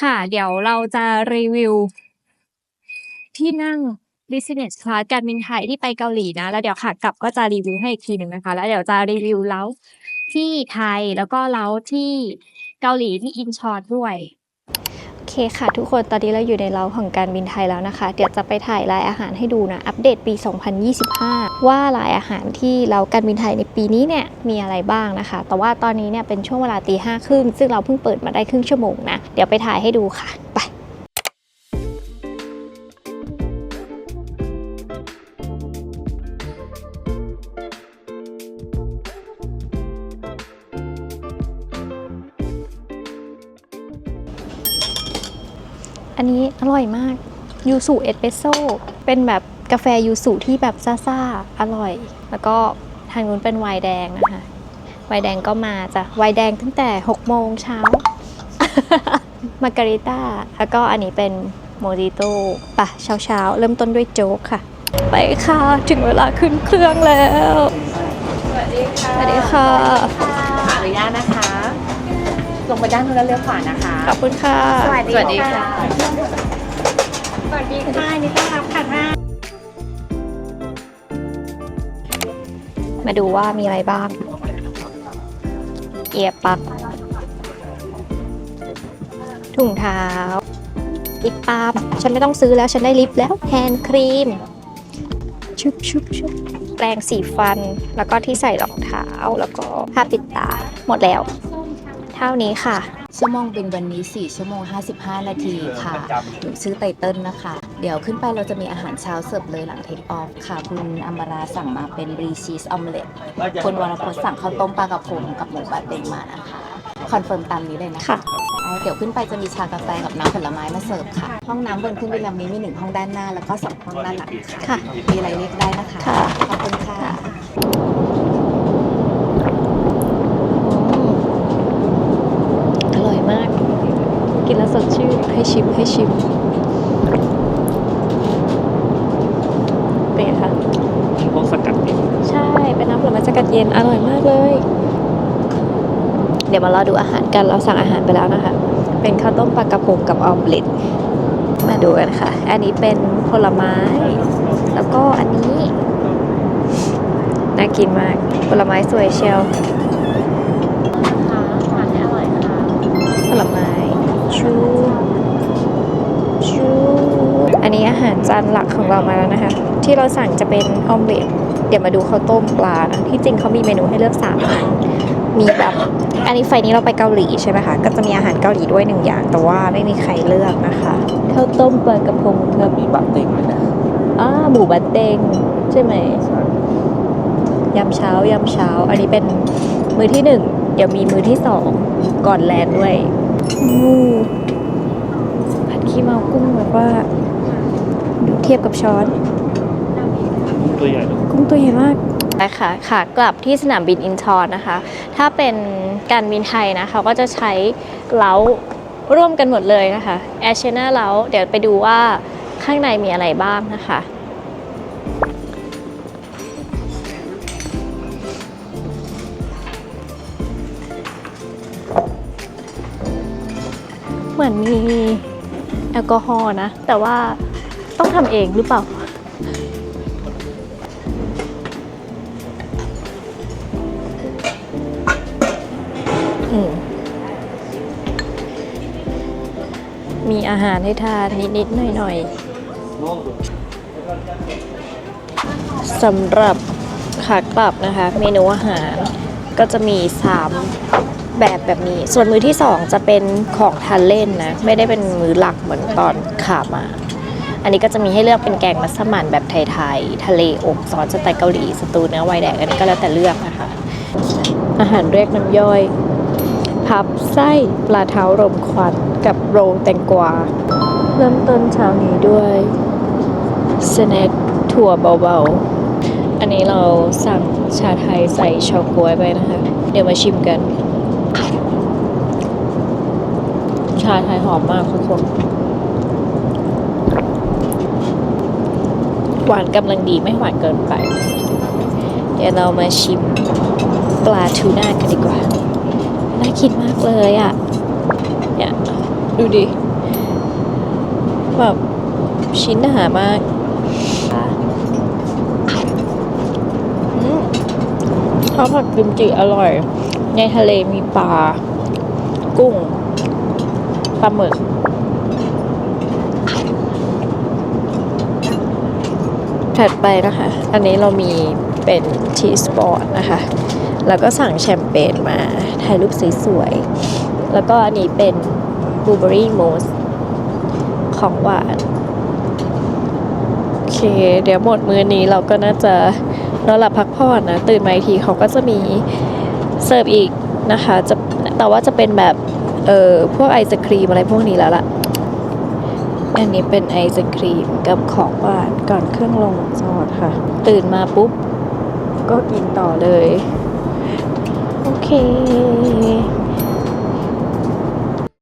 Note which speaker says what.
Speaker 1: ค่ะ เดี๋ยวเราจะรีวิว ที่นั่ง Business Class การบินไทยที่ไปเกาหลีนะ แล้วเดี๋ยวขากลับก็จะรีวิวให้อีกทีหนึ่งนะคะ แล้วเดี๋ยวจะรีวิวเล้าที่ไทยแล้วก็เล้าที่เกาหลีที่อินชอนด้วย
Speaker 2: เคค่ะทุกคนตอนนี้เราอยู่ในเล้าของการบินไทยแล้วนะคะ เดี๋ยวจะไปถ่ายรายอาหารให้ดูนะ อัปเดตปี 2025 ว่ารายอาหารที่เราการบินไทยในปีนี้เนี่ยมีอะไรบ้างนะคะ แต่ว่าตอนนี้เนี่ยเป็นช่วงเวลาตีห้าครึ่งซึ่งเราเพิ่งเปิดมาได้ครึ่งชั่วโมงนะ เดี๋ยวไปถ่ายให้ดูค่ะ ไป อันนี้อร่อยมากยูสุเอสเปรสโซ่เป็นแบบกาแฟยูสุที่แบบซ่าๆอร่อย แล้วก็ทางนู้นเป็นไวน์แดงนะคะไวน์แดงก็มาจ้ะไวน์แดงตั้งแต่6โมงเช้ามาการิต้าแล้วก็อันนี้เป็นโมจิโต้ปะเช้าๆเริ่มต้นด้วยโจ๊กค่ะ ไปค่ะ ถึงเวลาขึ้นเครื่องแล้ว
Speaker 3: สวัสดีค่ะ
Speaker 2: สวัสดีค่ะ
Speaker 3: ขออนุญาตนะคะ ลงไปด้านนู้นแล้วเลี้ยวขวานะคะ
Speaker 2: ขอบคุณค่ะ
Speaker 3: สวัสดีค่ะ
Speaker 1: สวัสดีค่ะนี่ต้อนรับค่ะ
Speaker 2: มาดูว่ามีอะไรบ้าง เอียร์ปลัก ถุงเท้าลิปบาล์มฉันไม่ต้องซื้อแล้วฉันได้ลิปแล้วแฮนด์ครีม ชุบชุบชุบแปรงสีฟัน แล้วก็ที่ใส่รองเท้า แล้วก็ผ้าปิดตา หมดแล้วเท่านี้ค่ะ
Speaker 4: ชั่วโมงบินวันนี้ 4 ชั่วโมง 55 นาทีค่ะหนูชื่อไตเติ้ลนะคะ เดี๋ยวขึ้นไปเราจะมีอาหารเช้าเสิร์ฟเลยหลังเทคออฟค่ะ คุณอัมบาราสั่งมาเป็นบรีชีสออมเล็ตคุณวรพจน์สั่งข้าวต้มปลากระพงกับหมูบาเต็งมานะคะ คอนเฟิร์มตามนี้เลยนะคะ
Speaker 2: ค่ะ
Speaker 4: แล้วเดี๋ยวขึ้นไปจะมีชากาแฟกับน้ำผลไม้มาเสิร์ฟค่ะ ห้องน้ำบนเครื่องบินลำนี้มีหนึ่งห้องด้านหน้า แล้วก็สองห้องด้านหลังค่ะ
Speaker 2: ค่ะ
Speaker 4: มีอะไรเรียกได้นะคะ
Speaker 2: ค่ะ
Speaker 4: ขอบคุณค่ะ
Speaker 2: อืมอร่อยมาก กินแล้วสดชื่นให้ชิมให้ชิม เป็นไงคะ
Speaker 5: พวกสกัดเอง
Speaker 2: ใช่ เป็นน้ำผลไม้สกัดเย็นอร่อยมากเลย เดี๋ยวมารอดูอาหารกันเราสั่งอาหารไปแล้วนะคะ เป็นข้าวต้มปลากระพงกับออมเล็ตมาดูกันค่ะ อันนี้เป็นผลไม้ แล้วก็อันนี้ น่ากินมากผลไม้สวยเชียว ผลไม้ ชูชูอันนี้อาหารจานหลักของเรามาแล้วนะคะ ที่เราสั่งจะเป็นออมเล็ตเดี๋ยวมาดูข้าวต้มปลานะที่จริงเขามีเมนูให้เลือกสามอันมีแบบอันนี้ไฟนี้เราไปเกาหลีใช่ไหมคะก็จะมีอาหารเกาหลีด้วยหนึ่งอย่าง แต่ว่าไม่มีใครเลือกนะคะข้าวต้มปลากระพงกับ
Speaker 5: มีบัตเต็งเลยนะ
Speaker 2: อ่าหมูบัตเต็งใช่ไหมยำเช้ายำเช้า อันนี้เป็นมือที่หนึ่งเดี๋ยวมีมือที่สองก่อนแลนด์ด้วยอู้ ผัดขี้เมากุ้งแบบว่าดูเทียบกับช้อน
Speaker 5: ตัวใหญ่เลย
Speaker 2: กุ้งตัวใหญ่มากค่ะค่ะกลับที่สนามบินอินชอนนะคะ ถ้าเป็นการบินไทยนะเขาก็จะใช้เล้าร่วมกันหมดเลยนะคะแอชเนอร์เล้าเดี๋ยวไปดูว่าข้างในมีอะไรบ้างนะคะ เหมือนมีแอลกอฮอล์นะ แต่ว่าต้องทำเองหรือเปล่าอืมมีอาหารให้ทานนิด ๆ หน่อย ๆสำหรับขากลับนะคะ เมนูอาหารก็จะมี 3 แบบแบบนี้ ส่วนมือที่ 2 จะเป็นของทานเล่นนะ ไม่ได้เป็นมือหลักเหมือนตอนขามา อันนี้ก็จะมีให้เลือกเป็นแกงมัสมั่นแบบไทยๆ ทะเลอบซอสสไตล์เกาหลีสตูเนื้อไวแดงอันนี้ก็แล้วแต่เลือกนะคะ อาหารเรียกน้ำย่อย พับไส้ปลาเท้ารมควันกับโรลแตงกวา เริ่มต้นเช้านี้ด้วยสแน็คถั่วเบาๆ อันนี้เราสั่งชาไทยใส่เฉาก๊วยไปนะคะ เดี๋ยวมาชิมกัน ชาไทยหอมมากทุกคนหวานกำลังดีไม่หวานเกินไป เดี๋ยวเรามาชิมปลาทูน่ากันดีกว่า น่ากินมากเลยอะ เนี่ย ดูดิ แบบชิ้นหามากข้าวผัดกิมจิอร่อย ในทะเลมีปลา กุ้ง ลาหมึก ถัดไปนะคะ อันนี้เรามีเป็นชีสบอร์ดนะคะ แล้วก็สั่งแชมเปญมาถ่ายรูปสวยๆ แล้วก็อันนี้เป็นบลูเบอรี่มูสของหวานโอเค เดี๋ยวหมดมื้อนี้เราก็น่าจะนอนหลับพักผ่อนนะ ตื่นมาอีกทีเขาก็จะมีเสิร์ฟอีกนะคะจะแต่ว่าจะเป็นแบบ เออพวกไอศครีมอะไรพวกนี้แล้วล่ะ อันนี้เป็นไอศครีมกับของหวานก่อนเครื่องลงจอดค่ะ ตื่นมาปุ๊บ ก็กินต่อเลย โอเค